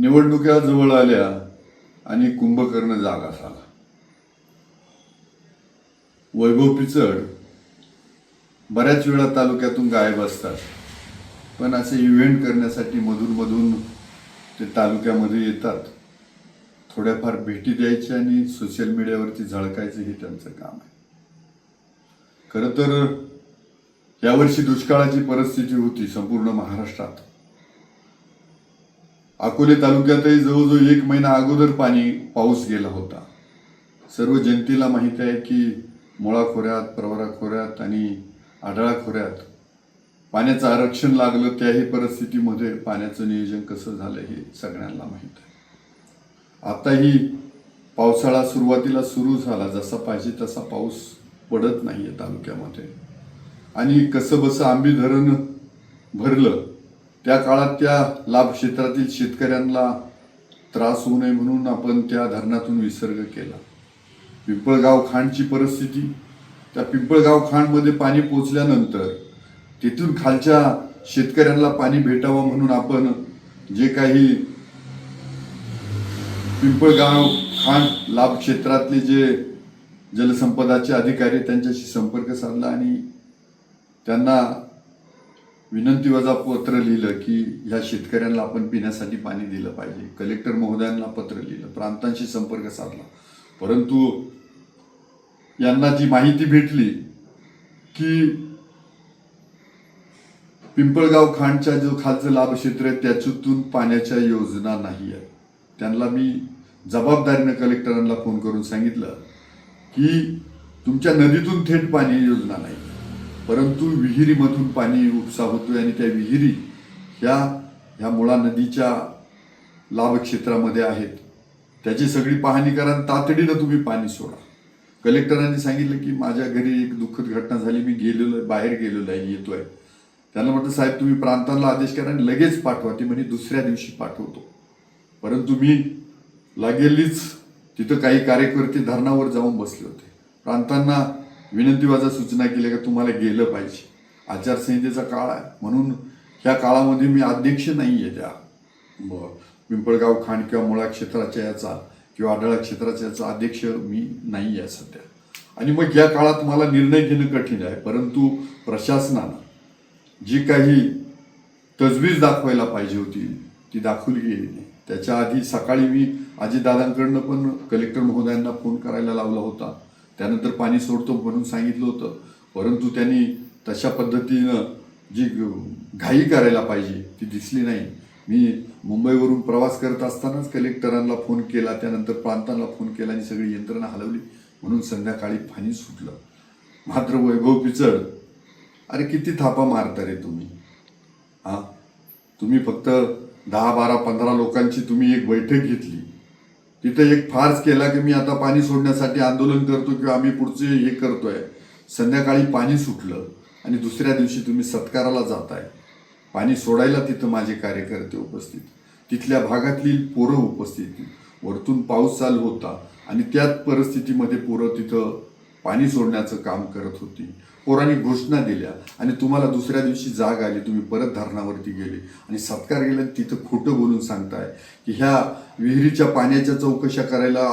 निवडणुका जवळ आल्या आणि कुंभकर्ण जागा झाला. वैभव पिचड बऱ्याच वेळा तालुक्यातून गायब असतात पण असे इव्हेंट करण्यासाठी मधूनमधून मधून ते तालुक्यामध्ये येतात. थोड्याफार भेटी द्यायच्या आणि सोशल मीडियावरती झळकायचं हे त्यांचं काम आहे. खरं तर यावर्षी दुष्काळाची परिस्थिती होती संपूर्ण महाराष्ट्रात. अकोले तालुक्यातही जवळजवळ एक महिना अगोदर पाणी पाऊस गेला होता. सर्व जनतेला माहीत आहे की मुळा खोऱ्यात प्रवरा खोऱ्यात आणि आढळा खोऱ्यात पाण्याचं आरक्षण लागलं त्याही परिस्थितीमध्ये पाण्याचं नियोजन कसं झालं हे सगळ्यांना माहीत आहे. आताही पावसाळा सुरुवातीला सुरू झाला जसा पाहिजे तसा पाऊस पडत नाही आहे तालुक्यामध्ये. आणि कसं बसं आंबी धरण भरलं त्या काळात त्या लाभ क्षेत्रातील शेतकऱ्यांना त्रास होऊ नये म्हणून आपण त्या धरणातून विसर्ग केला. पिंपळगाव खांडची परिस्थिती त्या पिंपळगाव खांडमध्ये पाणी पोचल्यानंतर तिथून खालच्या शेतकऱ्यांना पाणी भेटावं म्हणून आपण जे काही पिंपळगाव खांड लाभ क्षेत्रातले जे जलसंपदाचे अधिकारी त्यांच्याशी संपर्क साधला आणि त्यांना विनंती वजा पत्र लिहिलं की ह्या शेतकऱ्यांना आपण पिण्यासाठी पाणी दिलं पाहिजे. कलेक्टर महोदयांना पत्र लिहिलं प्रांतांशी संपर्क साधला. परंतु यांना जी माहिती भेटली की पिंपळगाव खांडच्या जो खाद्य लाभ क्षेत्र आहे त्याच्यातून पाण्याच्या योजना नाही आहेत. त्यांना मी जबाबदारीनं कलेक्टरांना फोन करून सांगितलं की तुमच्या नदीतून थेट पाणी योजना नाही. परंतु विहिरीमधून पाणी उपसा होतोय आणि त्या विहिरी ह्या ह्या मुळा नदीच्या लाभक्षेत्रामध्ये आहेत. त्याची सगळी पाहणी करा आणि तातडीनं तुम्ही पाणी सोडा. कलेक्टरांनी सांगितलं की माझ्या घरी एक दुःखद घटना झाली. मी गेलेलो आहे बाहेर गेलेलो आहे येतोय. त्यांना म्हटलं साहेब तुम्ही प्रांतांना आदेश करा आणि लगेच पाठवा. ती म्हणजे दुसऱ्या दिवशी पाठवतो. परंतु मी लागेलीच तिथं काही कार्यकर्ते धरणावर जाऊन बसले होते. प्रांतांना विनंतीवाजा सूचना केल्या का तुम्हाला गेलं पाहिजे. आचारसंहितेचा काळ आहे. म्हणून ह्या काळामध्ये मी अध्यक्ष नाही आहे त्या पिंपळगाव खाण किंवा मुळा क्षेत्राच्या याचा किंवा आढळा क्षेत्राच्या याचा अध्यक्ष मी नाही आहे सध्या. आणि मग या काळात मला निर्णय घेणं कठीण आहे. परंतु प्रशासनानं जी काही तजवीज दाखवायला पाहिजे होती ती दाखवली गेली नाही. त्याच्या आधी सकाळी मी आजीदादांकडनं पण कलेक्टर महोदयांना फोन करायला लावला होता. त्यानंतर पाणी सोडतो म्हणून सांगितलं होतं. परंतु त्यांनी तशा पद्धतीनं जी घाई करायला पाहिजे ती दिसली नाही. मी मुंबईवरून प्रवास करत असतानाच कलेक्टरांना फोन केला त्यानंतर प्रांतांना फोन केला आणि सगळी यंत्रणा हलवली. म्हणून संध्याकाळी पाणी सुटलं. मात्र वैभव पिचड अरे किती थापा मारता रे तुम्ही? हा? तुम्ही फक्त दहा बारा पंधरा लोकांची तुम्ही एक बैठक घेतली. तिथं एक फार्स केला की मी आता पाणी सोडण्यासाठी आंदोलन करतो किंवा आम्ही पुढचे हे करतोय. संध्याकाळी पाणी सुटलं आणि दुसऱ्या दिवशी तुम्ही सत्काराला जाताय. पाणी सोडायला तिथं माझे कार्यकर्ते उपस्थित. तिथल्या भागातली पोरं उपस्थित. वरतून पाऊस चालू होता आणि त्याच परिस्थितीमध्ये पोरं तिथं पाणी सोडण्याचं काम करत होती. पोरांनी घोषणा दिल्या आणि तुम्हाला दुसऱ्या दिवशी जाग आली. तुम्ही परत धरणावरती गेले. आणि सत्कार गेला तिथं खोटं बोलून सांगताय की ह्या विहिरीच्या पाण्याच्या चौकशा करायला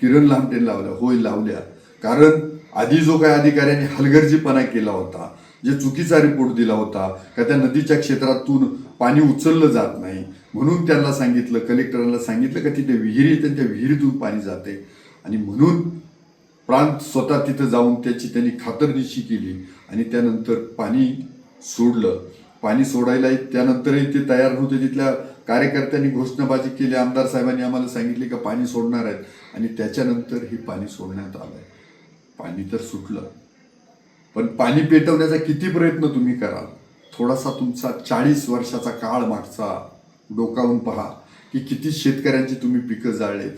किरण लामटेन लावल्या. होय लावल्या. कारण आधी जो काही अधिकाऱ्यांनी हलगर्जीपणा केला होता जे चुकीचा रिपोर्ट दिला होता का त्या नदीच्या क्षेत्रातून पाणी उचललं जात नाही. म्हणून त्यांना सांगितलं कलेक्टरांना सांगितलं का तिथे विहिरी त्यांच्या त्या विहिरीतून पाणी जाते. आणि म्हणून प्रांत स्वतः तिथं जाऊन त्याची त्यांनी खातरनिशी केली आणि त्यानंतर पाणी सोडलं. पाणी सोडायला त्यानंतरही ते तयार नव्हते. तिथल्या कार्यकर्त्यांनी घोषणाबाजी केली. आमदार साहेबांनी आम्हाला सांगितले का पाणी सोडणार आहेत. आणि त्याच्यानंतर हे पाणी सोडण्यात आलंय. पाणी तर सुटलं. पण पाणी पेटवण्याचा किती प्रयत्न तुम्ही कराल? थोडासा तुमचा चाळीस वर्षाचा काळ मागचा. डोकावून पहा की किती शेतकऱ्यांची तुम्ही पिकं जाळलेत.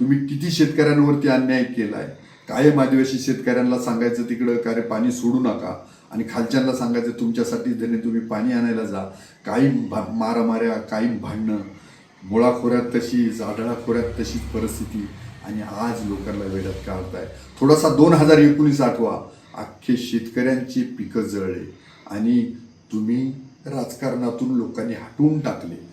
तुम्ही किती शेतकऱ्यांवरती अन्याय केला आहे कायम आदिवासी शेतकऱ्यांना सांगायचं तिकडं? का रे पाणी सोडू नका. आणि खालच्यांना सांगायचं तुमच्यासाठी धने तुम्ही पाणी आणायला जा. काही भा मारामाऱ्या काही भांडणं. मुळाखोऱ्यात तशीच आढळा खोऱ्यात तशीच परिस्थिती. आणि आज लोकांना वेळात काढताय. थोडासा दोन हजार एकोणीस आठवा. अख्खे शेतकऱ्यांची पिकं जळले. आणि तुम्ही राजकारणातून लोकांनी हटवून टाकले.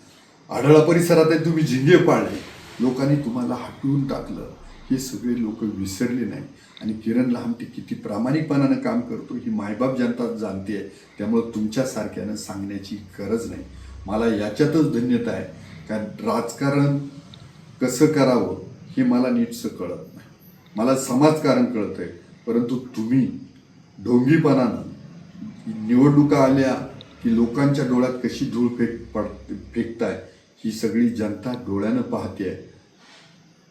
आढळा परिसरात तुम्ही झिंगे पाळले. लोकांनी तुम्हाला हटवून टाकलं. हे सगळे लोक विसरले नाही आणि किरण लहामटे किती प्रामाणिकपणानं काम करतो ही मायबाप जनता जाणते. आहे त्यामुळं तुमच्यासारख्यानं सांगण्याची गरज नाही. मला याच्यातच धन्यता आहे. कारण राजकारण कसं करावं हे मला नीटसं कळत नाही. मला समाजकारण कळतंय. परंतु तुम्ही ढोंगीपणानं निवडणुका आल्या की लोकांच्या डोळ्यात कशी धूळ फेक पड फेकताय ही सगळी जनता डोळ्यानं पाहते आहे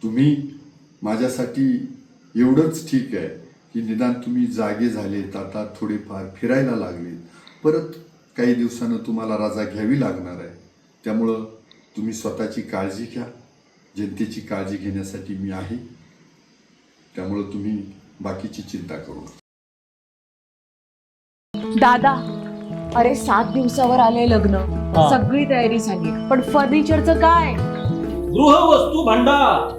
तुम्ही माझ्यासाठी एवढंच ठीक आहे की निदान तुम्ही जागे झालेत आता थोडेफार फिरायला लागले परत काही दिवसानं तुम्हाला रजा घ्यावी लागणार आहे. त्यामुळं तुम्ही स्वतःची काळजी घ्या. जनतेची काळजी घेण्यासाठी मी आहे. त्यामुळं तुम्ही बाकीची चिंता करू नका. दादा अरे सात दिवसावर आले लग्न. सगळी तयारी झाली. पण फर्निचरचं काय? गृहवस्तू भांडार.